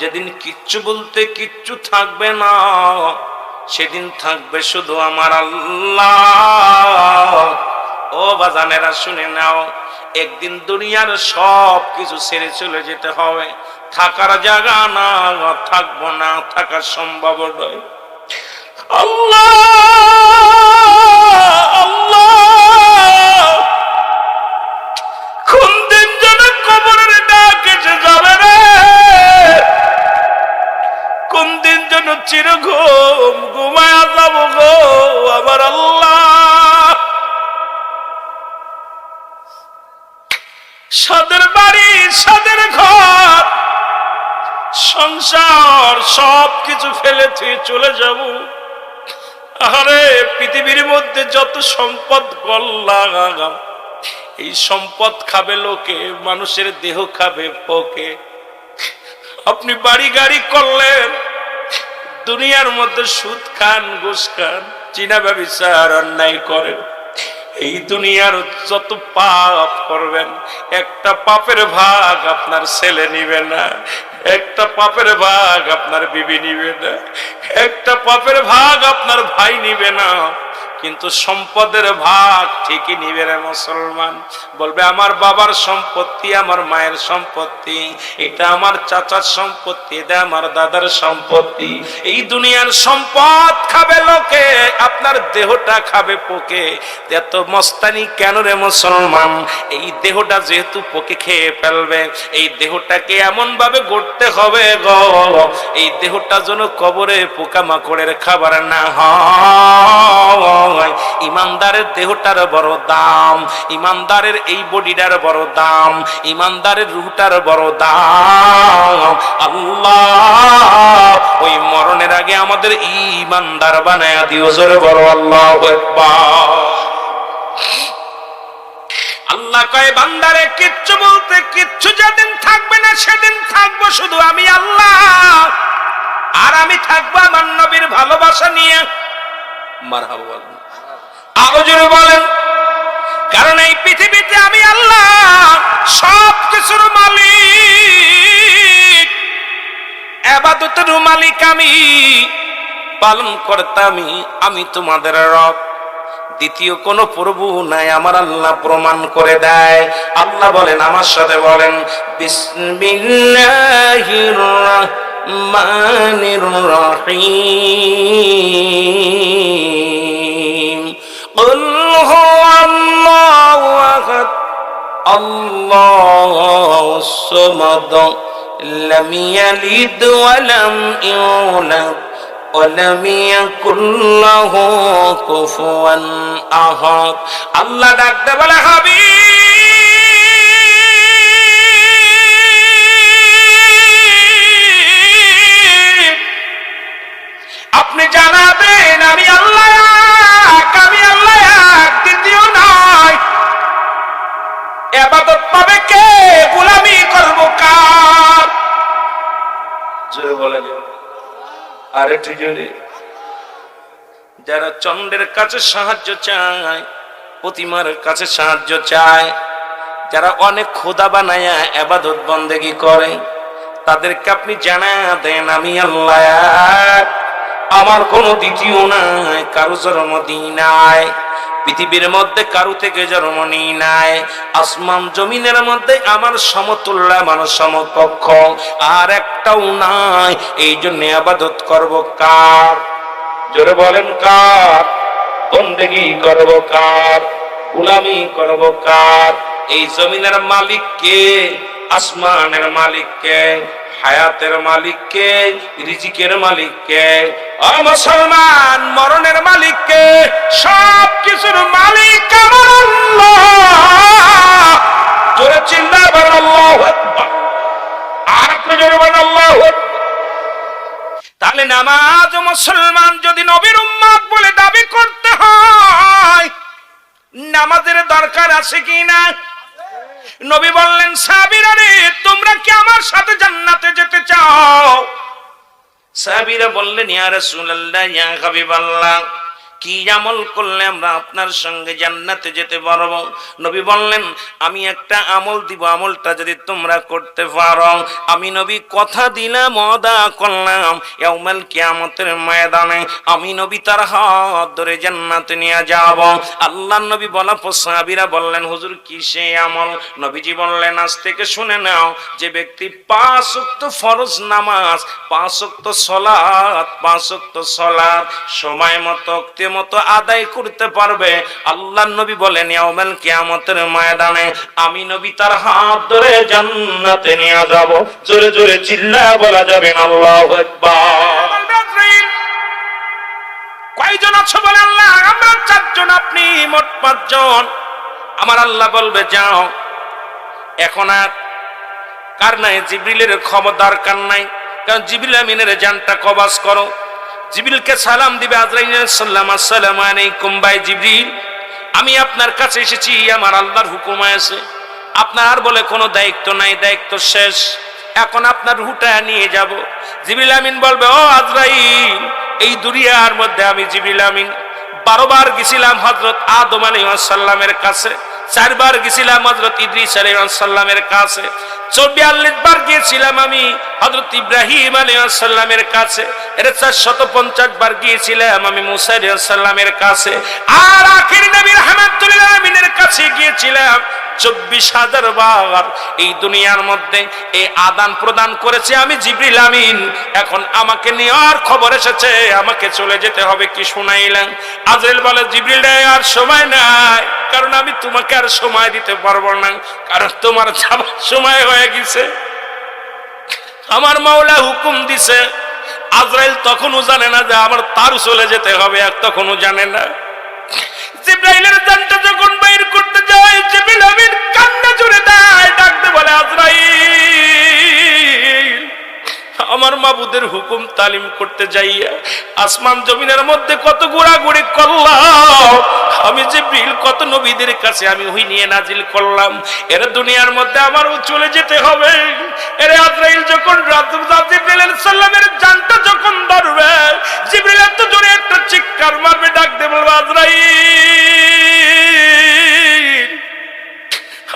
যেদিন কিচ্ছু বলতে কিচ্ছু থাকবে না, সেদিন থাকবে শুধু আমার আল্লাহ। ও বাজানেরা, শুনে নাও, একদিন দুনিয়ার সব কিছু ছেড়ে চলে যেতে হবে। থাকার জায়গা না, থাকব না থাকার সম্ভব নয়। আল্লাহ আল্লাহ। যেন ঘুম ঘুমায় যাব গো আমার আল্লাহ। সাদের বাড়ি, সাদের ঘর, সংসার সব কিছু ফেলে তুই চলে যাব। আরে পৃথিবীর মধ্যে যত সম্পদ গল্লা এই সম্পদ খাবে লোকে, মানুষের দেহ খাবে পোকে। আপনি বাড়ি গাড়ি করলেন দুনিয়ার মধ্যে সুদ খান, ঘুষ খান, চীনা ব্যবসার অন্যায় করেন। এই দুনিয়ার যত পাপ করবেন, একটা পাপের ভাগ আপনার ছেলে নিবে না, একটা পাপের ভাগ আপনার বিবি নিবে না, একটা পাপের ভাগ আপনার ভাই নিবে না। কিন্তু সম্পদের ভাগ ঠিকই নিবে রে মুসলমান। বলবে, আমার বাবার সম্পত্তি, আমার মায়ের সম্পত্তি, এটা আমার চাচার সম্পত্তি, এটা আমার দাদার সম্পত্তি। এই দুনিয়ার সম্পদ খাবে লোকে, আপনার দেহটা খাবে পোকে। এত মস্তানি কেন রে মুসলমান? এই দেহটা যেহেতু পোকে খেয়ে ফেলবে, এই দেহটাকে এমন ভাবে গড়তে হবে গো। এই দেহটা যেন কবরে পোকামাকড়ের খাবার না হয়। ইমানদারের দেহটার বড় দাম, ইমানদারের এই বডিটার বড় দাম, ইমানদারের রুহটার বড় দাম। আল্লাহ, ওই মরণের আগে আমাদের ইমানদার বানায় দিও বড় আল্লাহ আল্লাহ কয়, বান্দারে, কিচ্ছু বলতে কিচ্ছু যেদিন থাকবে না, সেদিন থাকব শুধু আমি আল্লাহ। আর আমি থাকব আমার নবীর ভালোবাসা নিয়ে। মারহাবা বলেন আরও জোরে বলেন। কারণ এই পৃথিবীতে আমি আল্লাহ সব কিছুর মালিক। আবাদতের মালিক আমি, পালন করতামি আমি তোমাদের রব। দ্বিতীয় কোন প্রভু নাই, আমার আল্লাহ প্রমাণ করে দেয়। আল্লাহ বলেন, আমার সাথে বলেন, বিসমিল্লাহির রহমানির রহিম। قل هو الله أحد الله الصمد لم يلد ولم يولد ولم يكن له كفوا أحد আল্লাহ ডাকতে বলে হাবিব আপনি জানাবেন আমি আল্লাহ এবাদত পাবে কে? গোলামি করব কার? জোরে বলে আর জোরে যারা চন্ডের কাছে সাহায্য চায়, প্রতিমার কাছে সাহায্য চায়, যারা অনেক খোদা বানায় এবাদত বন্দেগি করে, তাদেরকে আপনি জানা দেন, আমি আল্লাহ। আমার কোনো দ্বিতীয় নাই, কারও জন্ম দিই নাই। পৃথিবীর মধ্যে কারও থেকে জন্ম নিই নাই। আসমান জমিনের মধ্যে আমার সমতুল্য আমার সমকক্ষ। আর একটাও নাই। এই জন্য আবাদত করব কার? জোরে বলেন কার? বন্দেগি করব কার? গুলামি করব কার? এই জমিনের মালিক কে? আসমানের মালিক কে? হায়াতের মালিক কে রিজিকের মালিক কে ও মুসলমান মরণের মালিক কে সব কিছুর মালিক জোরে চিল্লা বলেন আল্লাহু আর একটু জোরে বলেন আল্লাহু তাহলে নামাজ মুসলমান যদি নবীর উম্মত বলে দাবি করতে হয়, নামাজের দরকার আছে কি না? নবী বললেন, সাবিরা রে, তোমরা কি আমার সাথে জান্নাতে যেতে চাও? সাবিরা বললেন, ইয়া রাসূলুল্লাহ, ইয়া হাবিবাল্লাহ। কি আমল করলে আমরা আপনার সঙ্গে জান্নাতে যেতে পারব? নবী বললেন, আমি একটা আমল দিব, আমলটা যদি তোমরা করতে পারো। আমি নবী কথা দিলাম অদা করলাম, ইয়াউমাল কিয়ামতের ময়দানে আমি নবী তার হাত ধরে জান্নাতে নিয়ে যাব। আল্লাহ নবী বলা সাহাবীরা বললেন, হুজুর, কি সে আমল? নবীজি বললেন, আজ থেকে শুনে নাও, যে ব্যক্তি পাঁচ ওয়াক্ত ফরজ নামাজ, পাঁচ ওয়াক্ত সলাত পাঁচ ওয়াক্ত সলাত সময় মতো অক্তে মতো আদায় করতে পারবে। আল্লাহ নবী বলেন, ইয়াউমাল কিয়ামতের ময়দানে আমি নবী তার হাত ধরে জান্নাতে নিয়ে যাব। জোরে জোরে চিল্লা বলা যাবে আল্লাহু আকবার। কয়জন আছো বলে আল্লাহ? আমরা চারজন, আপনি মোট পাঁচজন। আমার আল্লাহ বলবে, যাও। এখন আর কার নাই? জিবরিলের খবর দরকার নাই? কারণ জিবরিল আমিনের জানটা কবাস করো। জিবরিলকে সালাম দিবে আজরাইল সাল্লাম আসসালামু আমি আপনার কাছে এসেছি, আমার আল্লাহর হুকুম আছে। আপনার বলে কোনো দায়িত্ব নাই, দায়িত্ব শেষ। এখন আপনার রুহুটা নিয়ে যাব। জিবরিল আমিন বলবে, ও আজরাইল, এই দুনিয়ার মধ্যে আমি জিবরিল আমিন বারোবার গেছিলাম হজরত আদম আলাইসাল্লামের কাছে। চারবার গেছিলাম হজরত ইদ্রিস আলাইসাল্লামের কাছে। চব্বিয়াল্লিশ বার গিয়েছিলাম আমি হজরত ইব্রাহিম আলাইসাল্লামের কাছে। এর চারশত পঞ্চাশ বার গিয়েছিলাম আমি মুসা কাছে। আর আখির নবীর হামাতুল্লাহ আমিনের কাছে গিয়েছিলাম। চব্বিশ হাজার বার এই দুনিয়ার মধ্যে এই আদান প্রদান করেছে আমি জিবরিল আমিন। এখন আমাকে নেওয়ার খবর এসেছে, আমাকে চলে যেতে হবে কি শুনাইলেন আজরেল বলে, জিবরিল আর সময় নাই, কারণ আমি তোমাকে আর সময় দিতে পারব না, কারণ তোমার যাবার সময় হয়ে গেছে। আমার মাওলা হুকুম দিছে, আজরাইল তখনও জানে না যে আমার তার চলে যেতে হবে আর তখনও জানে না। জিব্রাইলের জানটা যখন বাইর করতে যায় জিবরিল আমিন কান্না জুড়ে দেয় ডাকতে বলে আজরাইল। আমার মাবুদের হুকুম তালিম করতে যাইয়া আসমান জমিনের মধ্যে কত ঘোরাঘুরি করলাম। আমি যে বিল কত নবীদের কাছে আমি হই নিয়ে নাজিল করলাম। এর দুনিয়ার মধ্যে আমারও চলে যেতে হবে। এর আজরাইল যখন জিব্রিল সাল্লামের জানটা যখন ধরবে, জিব্রিল এত জোরে একটা চিৎকার মারবে, ডাক দে বলবে, আজরাইল,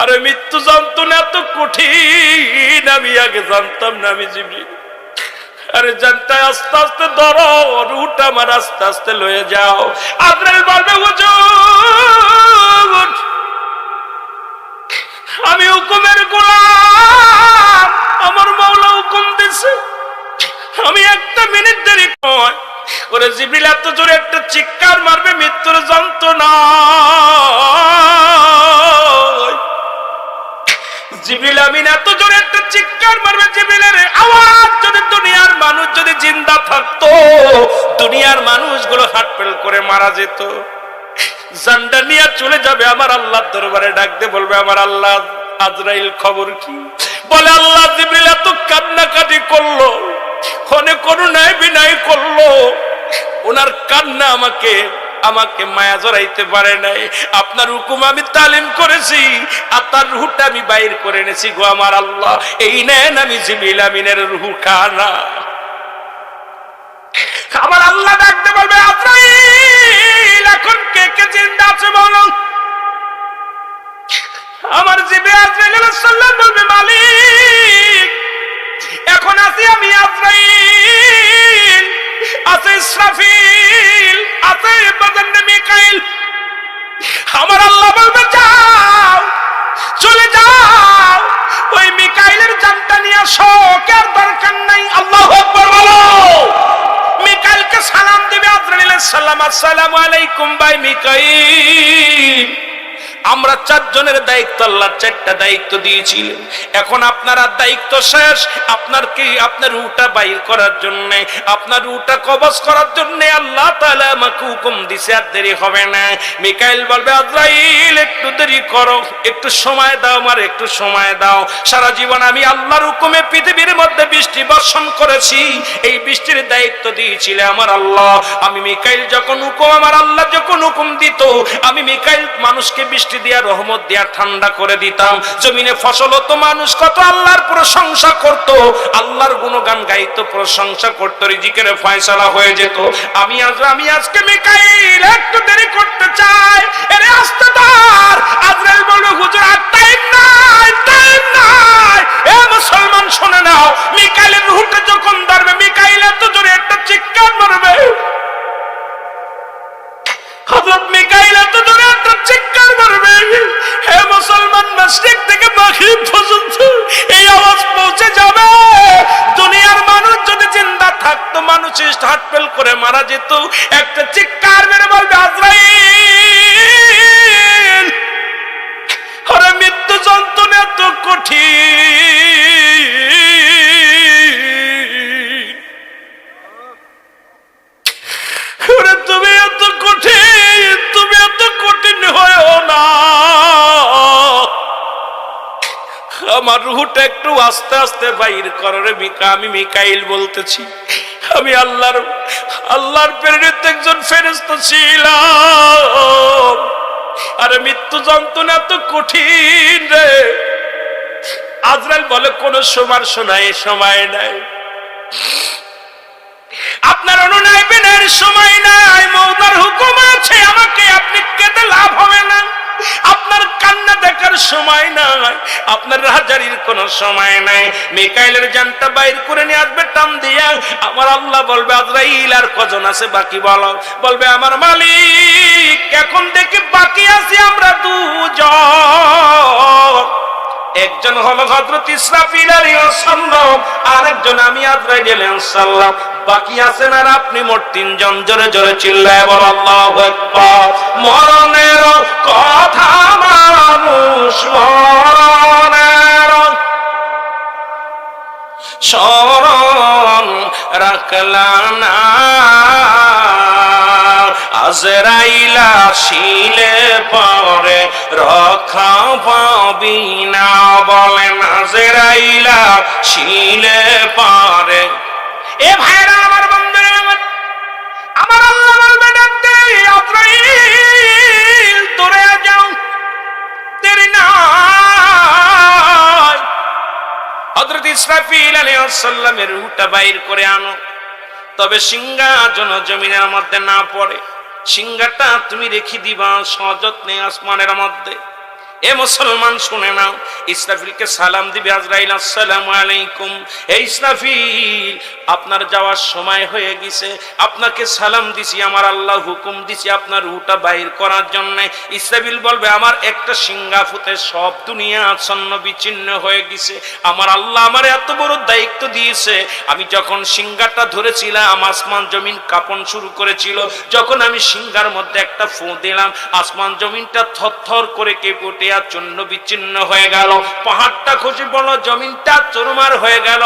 আরে মৃত্যু যন্ত্রণা এত কঠিন, আমি আগে জানতাম না আমি জিব্রিল। আরে জানটা আস্তে আস্তে ধরো রুট আমার আস্তে আস্তে লয়ে যাও। আজরাইল বলবে আমি হুকুমের গোলাম, আমার মাওলা হুকুম দিছে। আমি একটা মিনিট দেরি কয়। ওরে জিবরিল, এত জোরে একটা চিৎকার মারবে, মৃত্যুর যন্ত্রণা। জিবরিল আমিন এত জোরে একটা চিৎকার মারবে জিবরিলের আওয়াজ, যদি দুনিয়ার মানুষ যদি জিন্দা থাকতো, দুনিয়ার মানুষগুলো হাটপেল করে মারা যেত। জান্ডা নিয়ে চলে যাবে আমার আল্লাহর দরবারে, ডাকতে বলবে আমার আল্লাহ আজরাইল খবর কি? বলে, আল্লাহ জিবরিল এত কান্নাকাটি করল অনেক করুণায় বিনায় করল। ওনার কান্না আমাকে আমাকে মায়া জড়াইতে পারে নাই। আপনার হুকুম আমি তালিম করেছি, আর তার রুহুটা আমি বাইর করে এনেছি গো আমার আল্লাহ। এই নেন আমি জিবিল আমিনের রুহু খানা আমার আল্লাহ ডাকতে পারবে আজরাইল, এখন কে কে জিন্দা আছে বলো? আমার জিবে আজরাইল সালাম বলবে, মালিক, এখন আছি আমি আজরাইল। আছে ইসরাফিল আছে বাজান মিকাইল। আমার আল্লাহ বলবে, যাও, চলে যাও। ওই মিকাইলের জানটা নিয়ে আসো কে আর দরকার নাই। আল্লাহ আকবার বলো। মিকাইলকে সালাম দিবে আজরাইল সালাম। আসসালামু আলাইকুম ভাই মিকাইল। আমরা চারজনের দায়িত্ব আল্লাহ চারটা দায়িত্ব দিয়েছিলেন। এখন আপনারা দায়িত্ব শেষ, আপনার কি, আপনার রুটা বাইর করার জন্য, আপনার রুটা কবজ করার জন্য আল্লাহ তাআলা আমাকে হুকুম দিছে, আর দেরি হবে না। মিকাইল বলবে, আজরাইল, একটু দেরি করো, একটু সময় দাও আমার, একটু সময় দাও। সারা জীবন আমি আল্লাহর হুকুমে পৃথিবীর মধ্যে বৃষ্টি বর্ষণ করেছি, এই বৃষ্টির দায়িত্ব দিয়েছিলে আমার আল্লাহ। আমি মিকাইল যখন হুকুম, আমার আল্লাহ যখন হুকুম দিত, আমি মিকাইল মানুষকে বৃষ্টি দিয়া, রহমত দিয়া ঠান্ডা করে দিতাম। জমিনে ফসল হতো, মানুষ কত আল্লাহর প্রশংসা করত। আল্লাহর গুণগান গাইতো, প্রশংসা করতো, রিজিকের ফয়সালা হয়ে যেত। আমি আজ, আমি আজকে মিকাইল একটু দেরি করতে চাই। এরে আসতে তার আজরাইল বলবে, হুজুর, আর টাইম নাই টাইম নাই। এ মুসলমান, শুনে নাও, মিকাইলের রুহটা যখন ধরবে, মিকাইল এত জোরে একটা চিৎকার মারবে। হযরত মিকাইল এত জোরে একটা চিৎকার মারবে হে মুসলমান মাসরিক থেকে মাগরিব পর্যন্ত এই আওয়াজ পৌঁছে যাবে। দুনিয়ার মানুষ যদি জিন্দা থাকতো মানুষের হার্ট ফেল করে মারা যেত। একটা চিৎকার মেরে বলবে, আজরাইল মৃত্যু যন্ত্রণা এত কঠিন। আমার রুহটা একটু আস্তে আস্তে বাইর করে মিকা, আমি মিকাইল বলতেছি। আমি আল্লাহর আল্লাহর প্রেরিত একজন ফেরেস্তা ছিলাম। আরে মৃত্যু যন্ত্রণা এত কঠিন রে। আজরাইল বলে, কোন সময় শোনায়, সময় নাই। আপনার অনুনাইবেনের সময় নাই মৌতার হুকুম আছে, আমাকে আপনি কেটে লাভ হবে না। আপনার কান্না দেখার সময় নাই, আপনার রাজারির কোনো সময় নাই। মিকাইলের জানটা বাইর করে নিয়ে আসবে, টান দিয়া। আমার আল্লাহ বলবে, আজরাইল আর কজন আছে বাকি বলো। বলবে, আমার মালিক, এখন দেখি বাকি আছি আমরা দুজন। একজন হলো হযরত ইসরাফিল সালাম আরেকজন আমি আজরাইল আলাইহিস সালাম বাকি আছেন আর আপনি মোট তিনজন। জোরে জোরে চিল্লায় বল, আল্লাহু মরণের কথা স্মরণ রাখলা না। আজরাইলা শিলে পরে রক্ষা পাবি না বলেন শিলে পরে। এ ভাইরা আমার বন্ধুরা, আমার আল্লাহ বলবে, ডাকতে যাও। দেরি নাই হযরত ইসরাফিল আলাইহিস সালামের বাইর করে আনো। তবে সিংহাজন জমিনের মধ্যে না পড়ে। সিংহাটা তুমি রেখে দিবা সযত্নে আসমানের মধ্যে। এ মুসলমান, শুনে নাও, ইসরাফিলকে সালাম দিবে আজরাইল, আসসালাম আলাইকুম। এ ইসরাফিল আপনার যাওয়ার সময় হয়ে গেছে। আপনাকে সালাম দিছি, আমার আল্লাহ হুকুম দিছি আপনার রুটা বাইর করার জন্য। ইসরাফিল বলবে, আমার একটা সিংহা ফুতে সব দুনিয়া আচ্ছন্ন বিচ্ছিন্ন হয়ে গেছে। আমার আল্লাহ আমার এত বড় দায়িত্ব দিয়েছে। আমি যখন সিংহাটা ধরেছিলাম, আসমান জমিন কাপন শুরু করেছিল। যখন আমি সিঙ্গার মধ্যে একটা ফু দিলাম, আসমান জমিনটা থরথর করে কেঁপে আর চূর্ণ বিচ্ছিন্ন হয়ে গেল। পাহাড়টা খসে পড়ল জমিনটা চরমার হয়ে গেল।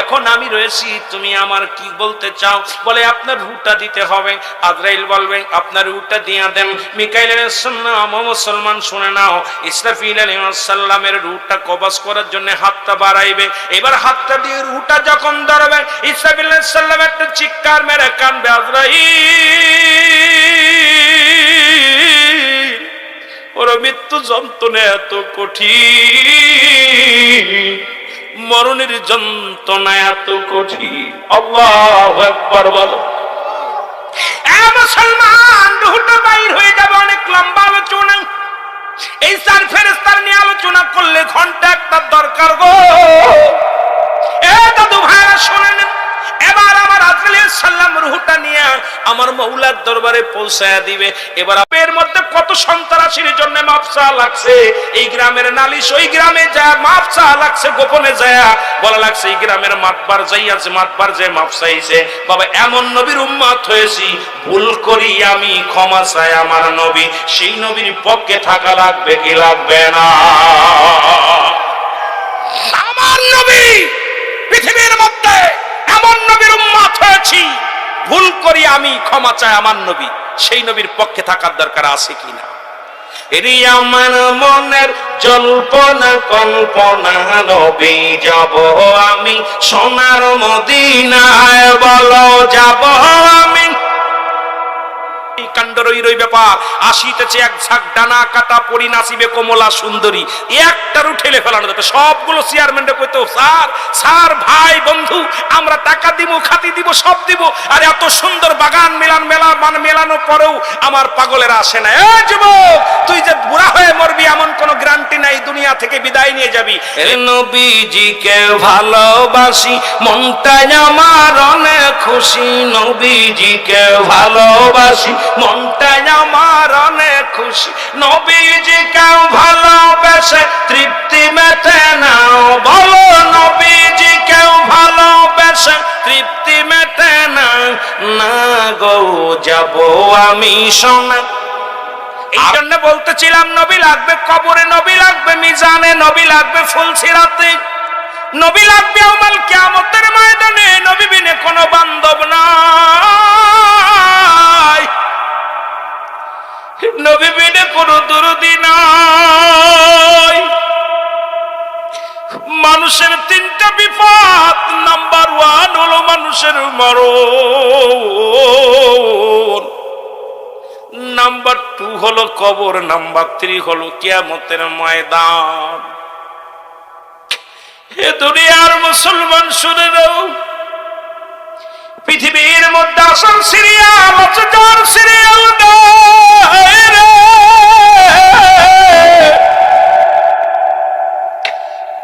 এখন আমি রয়েছি, তুমি আমার কি বলতে চাও? বলে, আপনার রুটা দিতে হবে। আজরাইল বলবেন আপনার রুটা দিয়া দেন। মিকাইল আলাইহিসসালাম মুসলমান, শুনে নাও। ইসরাফিল আলাইহিসসালামের রুটা কবজ করার জন্য হাতটা বাড়াইবে। এবার হাতটা দিয়ে রুটা যখন ধরবে, ইসরাফিল আলাইহিসসালাম একটা চিৎকার মেরে কানবে আজরাইল, ওর মৃত্যু যন্ত্রণা এত কঠিন। মরণের যন্ত্রণা এত কঠিন। আল্লাহ একবার বলো। মুসলমান রুহটা বাইর হয়ে যাবে অনেক লম্বা আলোচনা। এই চার ফেরেস্তার নিয়ে আলোচনা করলে ঘণ্টা একটা দরকার গো। আমার মৌলার দরবারে পৌঁছায়া দিবে। এবার এর মধ্যে কত সন্ত্রাসীর জন্য মাপসা লাগছে? এই গ্রামের নালিশ, ওই গ্রামে যা মাপসা লাগছে, গোপনে যায়। বলা লাগছে, এই গ্রামের মাতবার যাইয়াছে মাতবার যে মাপসাইছে বাবা, এমন নবীর উম্মাত হয়েছি, ভুল করি আমি, ক্ষমা চাই আমার নবী। সেই নবীর পক্ষে থাকা লাগবে কি লাগবে না? আমার নবী পৃথিবীর মধ্যে এমন নবীর উম্মাত হয়েছি ভুল করি আমি, ক্ষমা চাই আমার নবী। সেই নবীর পক্ষে থাকার দরকার আছে কিনা? এরি আমার মনের জল্পনা, কল্পনা, নবী যাব আমি সোনার মদিনায়, বলো যাব আমি এই কাণ্ড রই রই ব্যাপার আসিতেছে এক ঝাঁক ডানা কাটা কমলা সুন্দরী। একটারও ঠেলে ফেলানো যেত সবগুলো কইতো স্যার স্যার, ভাই, বন্ধু, আমরা টাকা দিব খাতি দিব সব দিব আর এত সুন্দর বাগান মেলা মানে পরেও আমার পাগলের আসে না। এ যুবক, তুই যে বুড়া হয়ে মরবি, এমন কোনো গ্যারান্টি নাই, দুনিয়া থেকে বিদায় নিয়ে যাবি। নবীজিকে ভালোবাসি, মনটাই আমার অনেক খুশি। নবীজিকে ভালোবাসি মনটাই আমার অনেক খুশি। নবীজিকে ভালোবেসে তৃপ্তি মেটে নাও। বলো নবীজিকে ভালোবেসে তৃপ্তি মেটে না না গো, যাব আমি সোনা। এই জন্য বলতেছিলাম, নবী লাগবে কবরে, নবী লাগবে মিজানে, নবী লাগবে ফুলসিরাতে নবী লাগবে আমাল কিয়ামতের ময়দানে। নবী বিনে কোনো বান্ধব নাই। নবী বিনে কোনো দুরুদি নাই। মানুষের তিনটা বিপদ নাম্বার ওয়ান হলো মানুষের মরণ। নাম্বার টু হলো কবর নাম্বার থ্রি হলো কিয়ামতের ময়দান। হে দুনিয়ার মুসলমান শুনে নাও পৃথিবীর মধ্যে আসল সিরিয়াল সিরিয়াল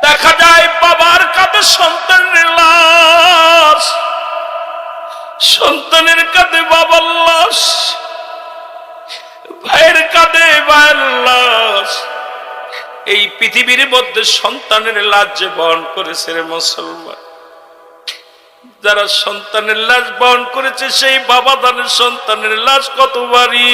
দেখা যায় বাবার কাঁধে সন্তানের লাশ। সন্তানের কাঁধে বাবার লাশ। ভাইয়ের কাঁধে ভাইয়ের লাশ। এই পৃথিবীর মধ্যে সন্তানের লাশ যে বহন করেছে মুসলমান। যারা সন্তানের লাশ বহন করেছে, সেই বাবা দানের সন্তানের লাশ কত বাড়ি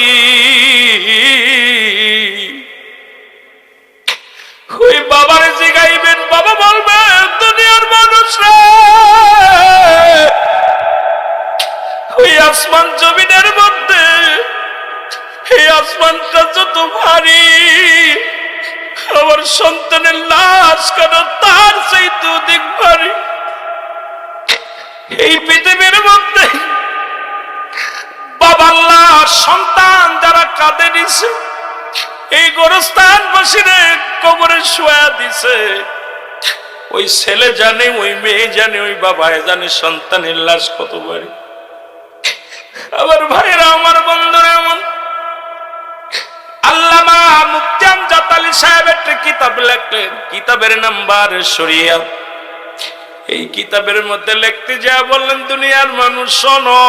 ওই বাবারে জিগাইবেন, বাবা বলবে, দুনিয়ার মানুষরা ওই আসমান জমিনের মধ্যে, এই আসমানটা যত ভারী, আমার সন্তানের লাশ কেন তার সেই দুদিক ভারী? এই পৃথিবীর মধ্যে সন্তান যারা কাঁদে নিছে এই গোরস্থান কবরে শোয়া দিছে। ওই ছেলে জানে, ওই মেয়ে জানে, ওই বাবায় জানে, সন্তানের লাশ কত বাড়ি। আবার ভাইরা আমার বন্ধুরা এমন আল্লামা মুক্তাম জাতালি সাহেব একটা কিতাব লেখলেন। কিতাবের নাম্বার সরিয়া এই কিতাবের মধ্যে লিখতে যা বললেন দুনিয়ার মানুষ, শোনো।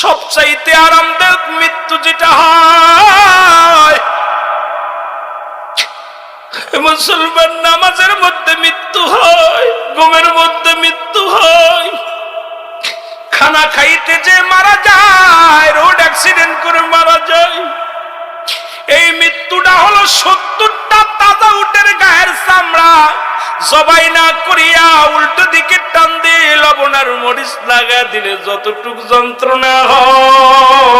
সবচাইতে আরামদায়ক মৃত্যু যেটা হয়, মুসলমান নামাজের মধ্যে মৃত্যু হয়, ঘুমের মধ্যে মৃত্যু হয়। খানা খাইতে যে মারা যায়, রোড অ্যাক্সিডেন্ট করে মারা যায়। এই মৃত্যুটা হলো সত্তরটা তাজা উটের গায়ের চামড়া। জবাই না করিয়া উল্টো দিকে টান দিয়ে লবণ আর মরিচ লাগা দিলে যতটুকু যন্ত্রণা হয়।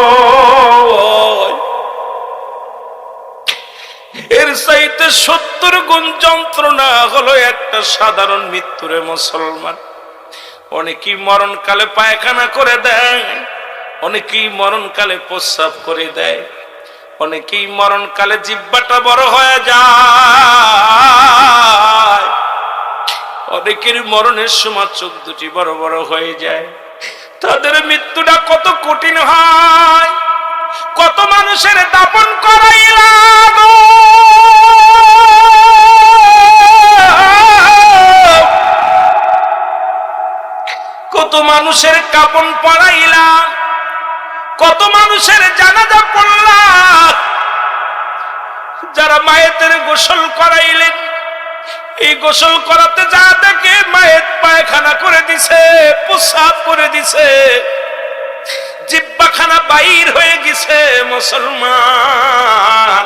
এর চাইতে সত্তর গুণ যন্ত্রণা হলো একটা সাধারণ মৃত্যুরে মুসলমান। অনেকেই মরণকালে পায়খানা করে দেয়, অনেকেই মরণকালে প্রস্রাব করে দেয়। অনেকেই মরণকালে জিব্বাটা বড় হয়ে যায়। অনেকের মরণের সময় চোখ দুটি বড় বড় হয়ে যায়। তাদের মৃত্যুটা কত কঠিন হয়, কত মানুষের দাপন করাইলাম কত মানুষের কাপন পড়াইলাম কত মানুষের জানাজা পড়লাম। যারা মায়েতের গোসল করাইলেন, এই গোসল করাতে যা দেখে মায়ের পায়খানা করে দিছে প্রসাব করে দিছে, জিব্বাখানা বাইর হয়ে গেছে মুসলমান।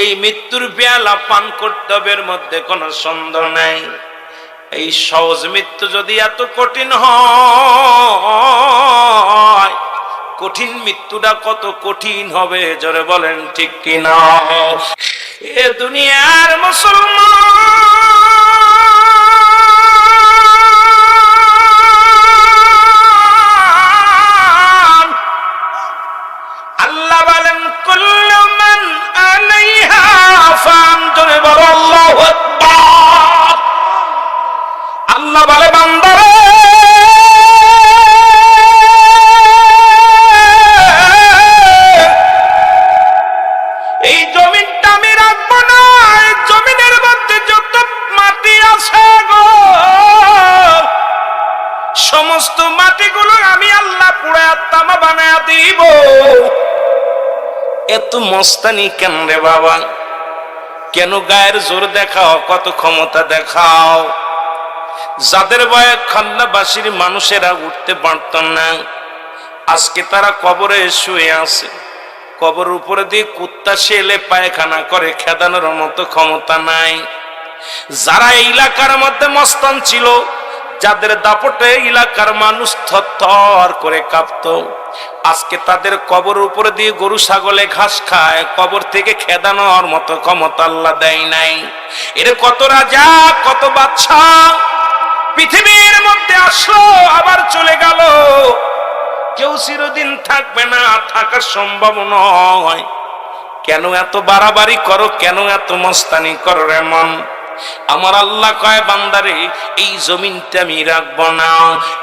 এই মৃত্যুর পেয়ালা পান কর্তব্যের মধ্যে কোনো সন্দেহ নাই। এই সহজ মৃত্যু যদি এত কঠিন হয়, কঠিন মৃত্যুটা কত কঠিন হবে, জোরে বলেন ঠিক কিনা? এ দুনিয়ার মুসলমান। আল্লাহ বলেন কুল্লমান আলাইহা ফান জোরে বলো, আল্লাহু আকবার। বান্দারে। এই জমিনটা আমি রাখব না, এই জমিনের মধ্যে যত মাটি আছে গো, সমস্ত মাটিগুলো আমি আল্লাহ পুড়ে তামা বানায় দিব। এত মস্তানি কেন রে বাবা? কেন গায়ের জোর দেখাও, কত ক্ষমতা দেখাও? যাদের বয়ে খাল্লাবাসীর মানুষেরা উঠতে পারত না। আজকে তারা কবরে শুয়ে আছে। কবর উপরে দিয়ে কুত্তা শেলে পায়খানা করে, খেদানোর মতো ক্ষমতা নাই। যারা এলাকার মধ্যে মস্তান ছিল, যাদের দাপটে এলাকার মানুষ থর করে কাঁপত। আজকে তাদের কবর উপরে দিয়ে গরু ছাগলে ঘাস খায়, কবর থেকে খেদানোর মতো ক্ষমতা আল্লাহ দেয় নাই। এর কত রাজা, কত বাচ্চা পৃথিবীর মধ্যে আসলো, আবার চলে গেল। কেউ চিরদিন থাকবে না থাকার সম্ভব নয়। কেন এত বাড়াবাড়ি করো, কেন এত মস্তানি করো রে মন আমার আল্লাহ কয়, বান্দারে, এই জমিনটা আমি রাখব না।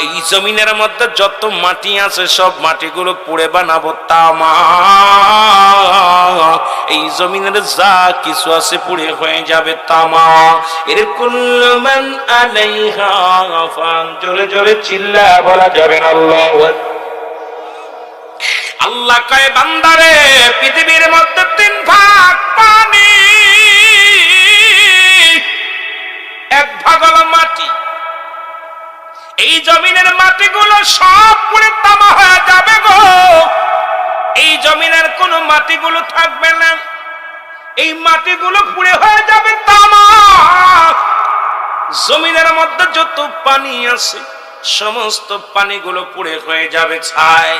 এই জমিনের মধ্যে যত মাটি আছে, সব মাটিগুলো পুড়ে বানাবো তামা এই জমিনের যা কিছু আছে পুড়ে হয়ে যাবে তামা এর কুল্লমান আলাইহা ফান। জোরে জোরে চিল্লা, বলা যাবে আল্লাহ আল্লাহ কয়, বান্দারে, পৃথিবীর মধ্যে তিন ভাগ পানি। এক ভাগ হলো মাটি। এই জমিনের মাটিগুলো সব পুরে তামা হয়ে যাবে গো। এই জমিনের কোন মাটিগুলো থাকবে না। এই মাটিগুলো পুড়ে হয়ে যাবে তামা। জমিনের মধ্যে যত পানি আছে, সমস্ত পানিগুলো পুড়ে হয়ে যাবে ছায়